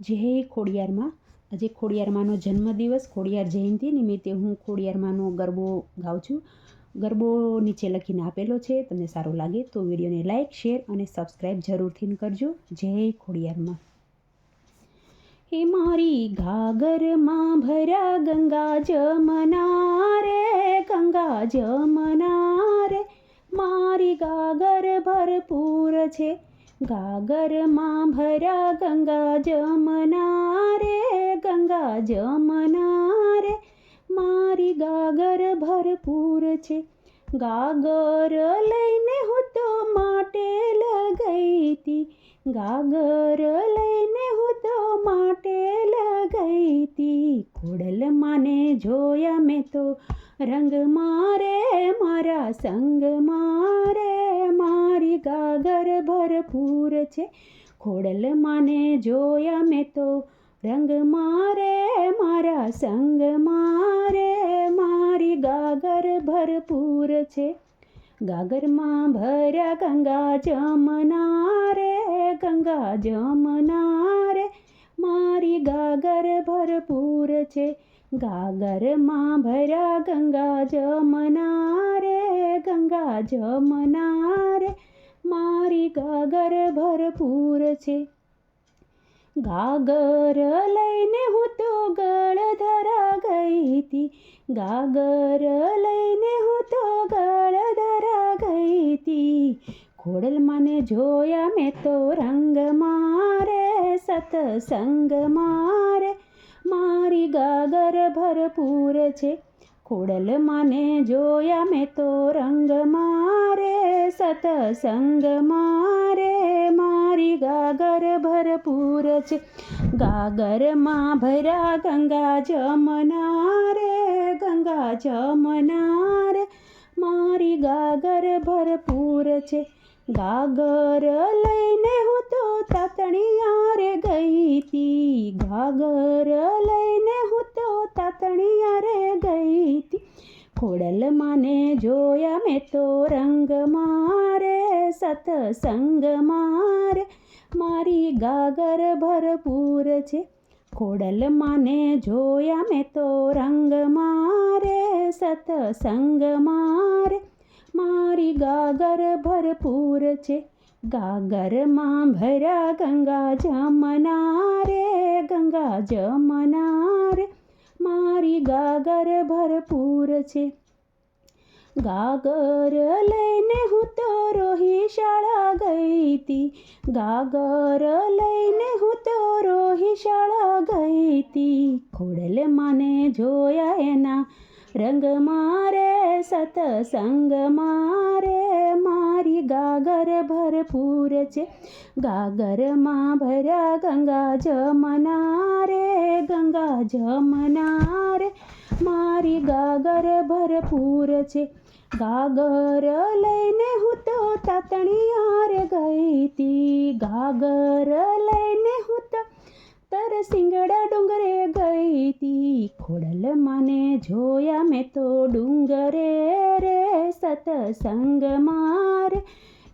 જય ખોડિયારમાં આજે ખોડિયારમાંનો જન્મદિવસ, ખોડિયાર જયંતિ નિમિત્તે હું ખોડિયારમાંનો ગરબો ગાઉં છું. ગરબો નીચે લખીને આપેલો છે, તમને સારો લાગે તો વિડીયોને લાઇક શેર અને સબસ્ક્રાઈબ જરૂરથી કરજો. જય ખોડિયારમાં. હે મારી ઘાગરમાં ભર્યા ગંગા જમના રે ગંગા જમના રે મારી ગાગર ભરપૂર છે. ગાગરમાં ભર્યા ગંગા જમના રે ગંગા જમના રે મારી ગાગર ભરપૂર છે ગાગર લઈને હું તો માટે લગઈ તી ગાગર લઈને હું તો માટે લગઈ તી ખોડલ માને જોયા મેં તો રંગ મારે મારા સંગ મારી ગાગર ભરપૂર છે. ખોડલ માને જોયા મેં તો, રંગ મારે, મારા સંગ મારે, મારી ગાગર ભરપૂર છે. ગાગરમાં ભર્યા ગંગા જમના રે ગંગા જમના રે મારી ગાગર ભરપૂર છે. ગાગરમાં ભર્યા ગંગા જમના રે ગંગા જમના રે મારી ગાગર ભરપૂર છે. ગાગર લઈને હું તો ગળધરા ગઈ હતી. ગાગર લઈને હું તો ગળધરા ગઈ હતી. ખોડલ મને જોયા મેં તો રંગ મારે, સતસંગ મારે. મારી ગાગર ભરપૂર છે. ખોડલ મને જોયા મેં તો રંગ મારે સતસંગ મારે મારી ગાગર ભરપૂર છે ગાગરમાં ભર્યા ગંગા જમના રે ગંગા જમના રે મારી ગાગર ભરપૂર છે ગાગર લઈને હું તો તાતણિયા રે ગઈ તી ગાગર ખોડલ માને જોયા મેં તો રંગ મારે, સતસંગ મારે. મારી ગાગર ભરપૂર છે. ખોડલ માને જોયા મેં તો રંગ મારે, સતસંગ મારે. મારી ગાગર ભરપૂર છે. ગાગરમાં ભર્યા ગંગા જમના રે ગંગા જમના રે મારી ગાગર ભરપૂર છે. ગાગર લઈને હું તો રોહી શાળા ગઈ તી. ગાગર લઈને હું તો રોહી શાળા ગઈ તી. ખોડલ મને જોયા એના રંગ મારે સતસંગ મારે મારી ગાગર ભરપૂર છે. ગાગરમાં ભર્યા ગંગા જમના રે ગંગા જમના રે મારી ગાગર ભરપૂર છે. ગાગર લઈને હું તો તાતણિયા રે ગઈ તી. ગાગર લઈને હું તો તર સિંગડા ડુંગરે ગઈ તી. ખોડલ મને જોયા મેં તો ડુંગરે રે સતસંગ મારે.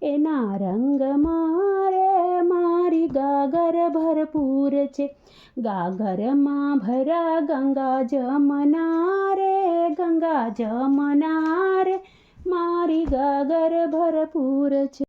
એના રંગ મારે, મારી ગાગર ભરપૂર છે. ગાગરમાં ભરા ગંગા જમના રે ગંગા જમના રે મારી ગાગર ભરપૂર છે.